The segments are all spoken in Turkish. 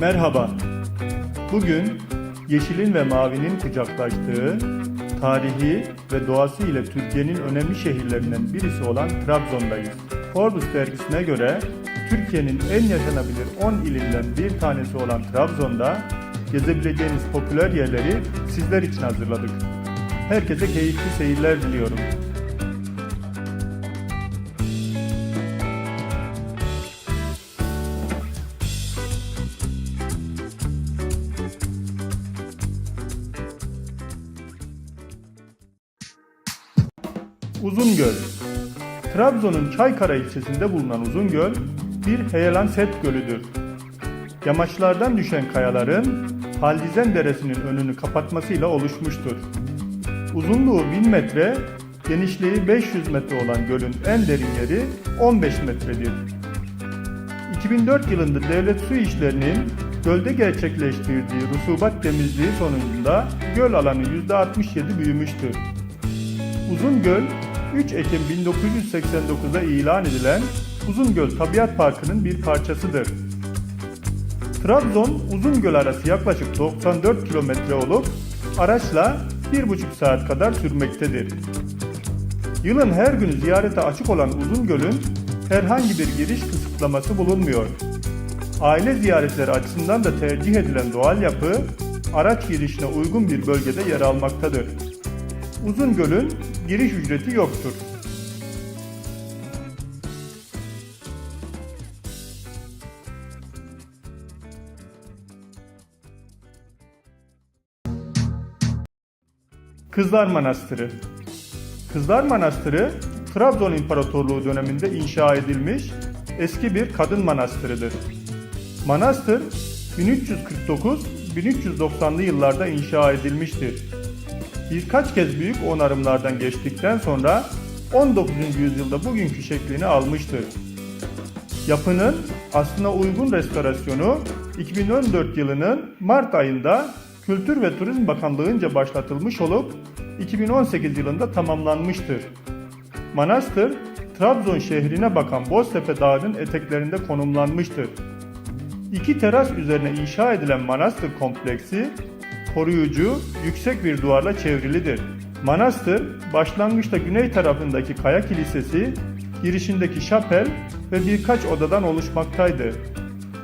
Merhaba. Bugün yeşilin ve mavinin kucaklaştığı, tarihi ve doğası ile Türkiye'nin önemli şehirlerinden birisi olan Trabzon'dayız. Forbes dergisine göre Türkiye'nin en yaşanabilir 10 ilinden bir tanesi olan Trabzon'da gezebileceğiniz popüler yerleri sizler için hazırladık. Herkese keyifli seyirler diliyorum. Uzungöl Trabzon'un Çaykara ilçesinde bulunan Uzungöl bir heyelan set gölüdür. Yamaçlardan düşen kayaların Haldizen Deresi'nin önünü kapatmasıyla oluşmuştur. Uzunluğu 1000 metre, genişliği 500 metre olan gölün en derin yeri 15 metredir. 2004 yılında devlet su işlerinin gölde gerçekleştirdiği rusubat temizliği sonucunda göl alanı %67 büyümüştür. Uzungöl 3 Ekim 1989'da ilan edilen Uzungöl Tabiat Parkı'nın bir parçasıdır. Trabzon Uzungöl arası yaklaşık 94 kilometre olup araçla 1,5 saat kadar sürmektedir. Yılın her günü ziyarete açık olan Uzungöl'ün herhangi bir giriş kısıtlaması bulunmuyor. Aile ziyaretleri açısından da tercih edilen doğal yapı araç girişine uygun bir bölgede yer almaktadır. Uzungöl'ün giriş ücreti yoktur. Kızlar Manastırı Kızlar Manastırı, Trabzon İmparatorluğu döneminde inşa edilmiş eski bir kadın manastırıdır. Manastır 1349-1390'lı yıllarda inşa edilmiştir. Birkaç kez büyük onarımlardan geçtikten sonra 19. yüzyılda bugünkü şeklini almıştır. Yapının aslına uygun restorasyonu 2014 yılının Mart ayında Kültür ve Turizm Bakanlığı'nca başlatılmış olup 2018 yılında tamamlanmıştır. Manastır, Trabzon şehrine bakan Boztepe Dağı'nın eteklerinde konumlanmıştır. İki teras üzerine inşa edilen manastır kompleksi, koruyucu, yüksek bir duvarla çevrilidir. Manastır, başlangıçta güney tarafındaki kaya kilisesi, girişindeki şapel ve birkaç odadan oluşmaktaydı.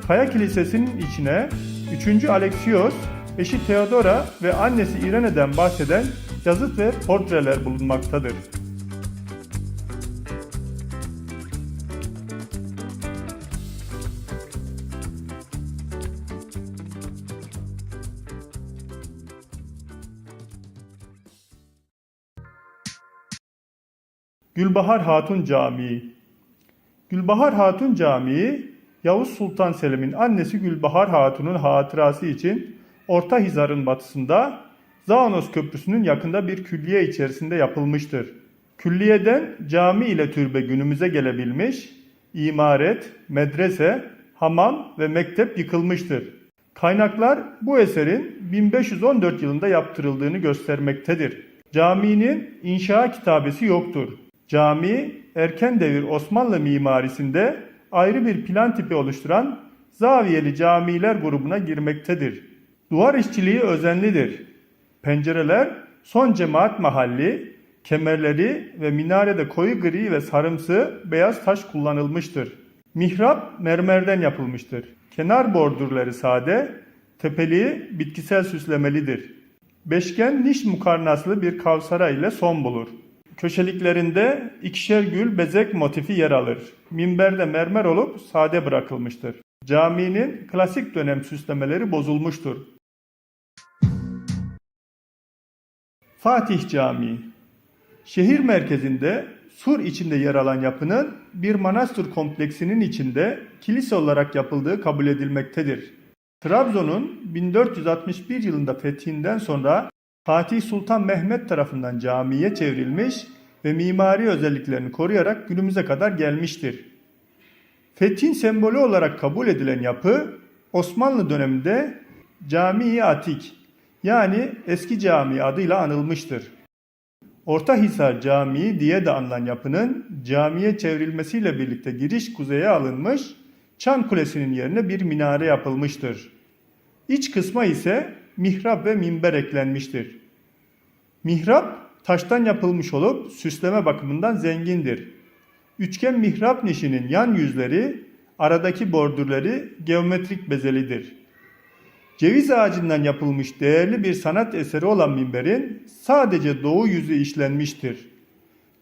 Kaya kilisesinin içine 3. Alexios, eşi Theodora ve annesi Irene'den bahseden yazıt ve portreler bulunmaktadır. Gülbahar Hatun Camii Gülbahar Hatun Camii, Yavuz Sultan Selim'in annesi Gülbahar Hatun'un hatırası için Orta Hizar'ın batısında Zaanos Köprüsü'nün yakında bir külliye içerisinde yapılmıştır. Külliyeden cami ile türbe günümüze gelebilmiş, imaret, medrese, hamam ve mektep yıkılmıştır. Kaynaklar bu eserin 1514 yılında yaptırıldığını göstermektedir. Caminin inşa kitabesi yoktur. Cami erken devir Osmanlı mimarisinde ayrı bir plan tipi oluşturan zaviyeli camiler grubuna girmektedir. Duvar işçiliği özenlidir. Pencereler son cemaat mahalli, kemerleri ve minarede koyu gri ve sarımsı beyaz taş kullanılmıştır. Mihrap mermerden yapılmıştır. Kenar bordürleri sade, tepeliği bitkisel süslemelidir. Beşgen niş mukarnaslı bir kavsara ile son bulur. Köşeliklerinde ikişer gül bezek motifi yer alır. Minberde mermer olup sade bırakılmıştır. Caminin klasik dönem süslemeleri bozulmuştur. Fatih Camii Şehir merkezinde sur içinde yer alan yapının bir manastır kompleksinin içinde kilise olarak yapıldığı kabul edilmektedir. Trabzon'un 1461 yılında fethinden sonra Fatih Sultan Mehmet tarafından camiye çevrilmiş ve mimari özelliklerini koruyarak günümüze kadar gelmiştir. Fethin sembolü olarak kabul edilen yapı Osmanlı döneminde Cami-i Atik yani eski cami adıyla anılmıştır. Ortahisar Camii diye de anılan yapının camiye çevrilmesiyle birlikte giriş kuzeye alınmış, Çan Kulesi'nin yerine bir minare yapılmıştır. İç kısma ise mihrap ve minber eklenmiştir. Mihrap taştan yapılmış olup süsleme bakımından zengindir. Üçgen mihrap nişinin yan yüzleri, aradaki bordürleri geometrik bezelidir. Ceviz ağacından yapılmış değerli bir sanat eseri olan minberin sadece doğu yüzü işlenmiştir.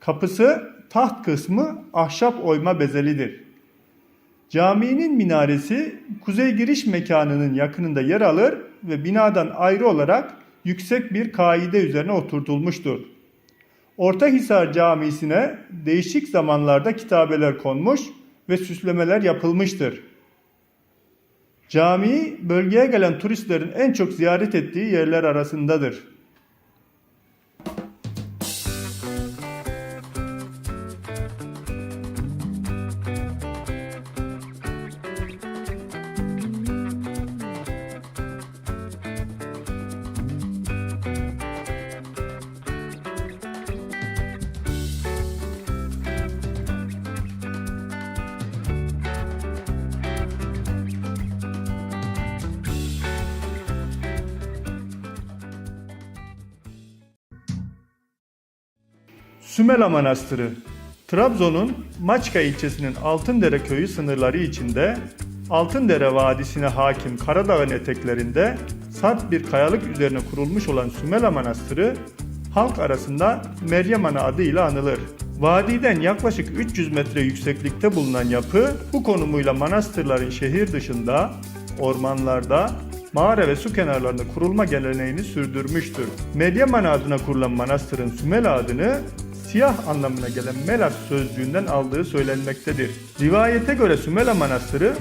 Kapısı taht kısmı ahşap oyma bezelidir. Caminin minaresi kuzey giriş mekanının yakınında yer alır ve binadan ayrı olarak yüksek bir kaide üzerine oturtulmuştur. Ortahisar Camisi'ne değişik zamanlarda kitabeler konmuş ve süslemeler yapılmıştır. Cami bölgeye gelen turistlerin en çok ziyaret ettiği yerler arasındadır. Sümela Manastırı Trabzon'un Maçka ilçesinin Altındere köyü sınırları içinde Altındere Vadisi'ne hakim Karadağ'ın eteklerinde sert bir kayalık üzerine kurulmuş olan Sümela Manastırı halk arasında Meryem Ana adıyla anılır. Vadiden yaklaşık 300 metre yükseklikte bulunan yapı bu konumuyla manastırların şehir dışında, ormanlarda, mağara ve su kenarlarında kurulma geleneğini sürdürmüştür. Meryem Ana adına kurulan manastırın Sümela adını siyah anlamına gelen Melas sözcüğünden aldığı söylenmektedir. Rivayete göre Sümela Manastırı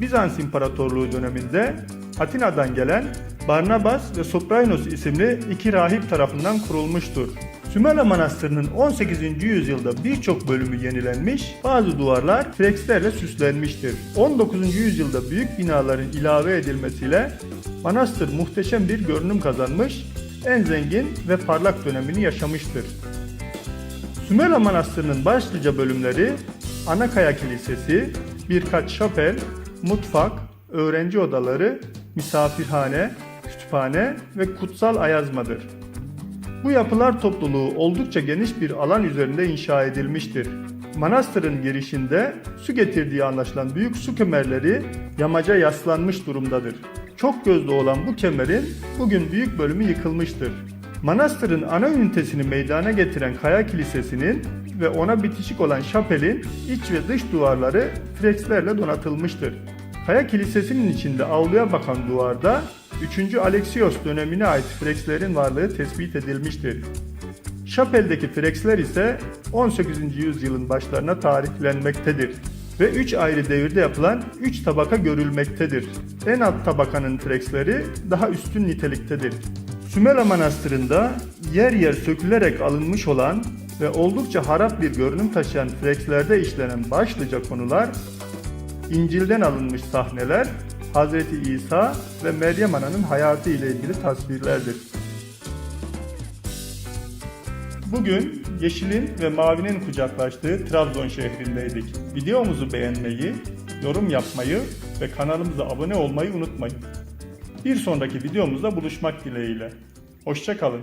Bizans İmparatorluğu döneminde Atina'dan gelen Barnabas ve Soprainos isimli iki rahip tarafından kurulmuştur. Sümela Manastırı'nın 18. yüzyılda birçok bölümü yenilenmiş, bazı duvarlar frekslerle süslenmiştir. 19. yüzyılda büyük binaların ilave edilmesiyle manastır muhteşem bir görünüm kazanmış, en zengin ve parlak dönemini yaşamıştır. Sümela Manastırı'nın başlıca bölümleri Anakaya Kilisesi, birkaç şapel, mutfak, öğrenci odaları, misafirhane, kütüphane ve kutsal ayazmadır. Bu yapılar topluluğu oldukça geniş bir alan üzerinde inşa edilmiştir. Manastırın girişinde su getirdiği anlaşılan büyük su kemerleri yamaca yaslanmış durumdadır. Çok gözlü olan bu kemerin bugün büyük bölümü yıkılmıştır. Manastırın ana ünitesini meydana getiren Kaya Kilisesi'nin ve ona bitişik olan şapelin iç ve dış duvarları frekslerle donatılmıştır. Kaya Kilisesi'nin içinde avluya bakan duvarda 3. Alexios dönemine ait frekslerin varlığı tespit edilmiştir. Şapeldeki freksler ise 18. yüzyılın başlarına tarihlenmektedir ve 3 ayrı devirde yapılan 3 tabaka görülmektedir. En alt tabakanın freksleri daha üstün niteliktedir. Sümela Manastırı'nda yer yer sökülerek alınmış olan ve oldukça harap bir görünüm taşıyan frekslerde işlenen başlıca konular İncil'den alınmış sahneler, Hazreti İsa ve Meryem Ana'nın hayatı ile ilgili tasvirlerdir. Bugün yeşilin ve mavinin kucaklaştığı Trabzon şehrindeydik. Videomuzu beğenmeyi, yorum yapmayı ve kanalımıza abone olmayı unutmayın. Bir sonraki videomuzda buluşmak dileğiyle. Hoşçakalın.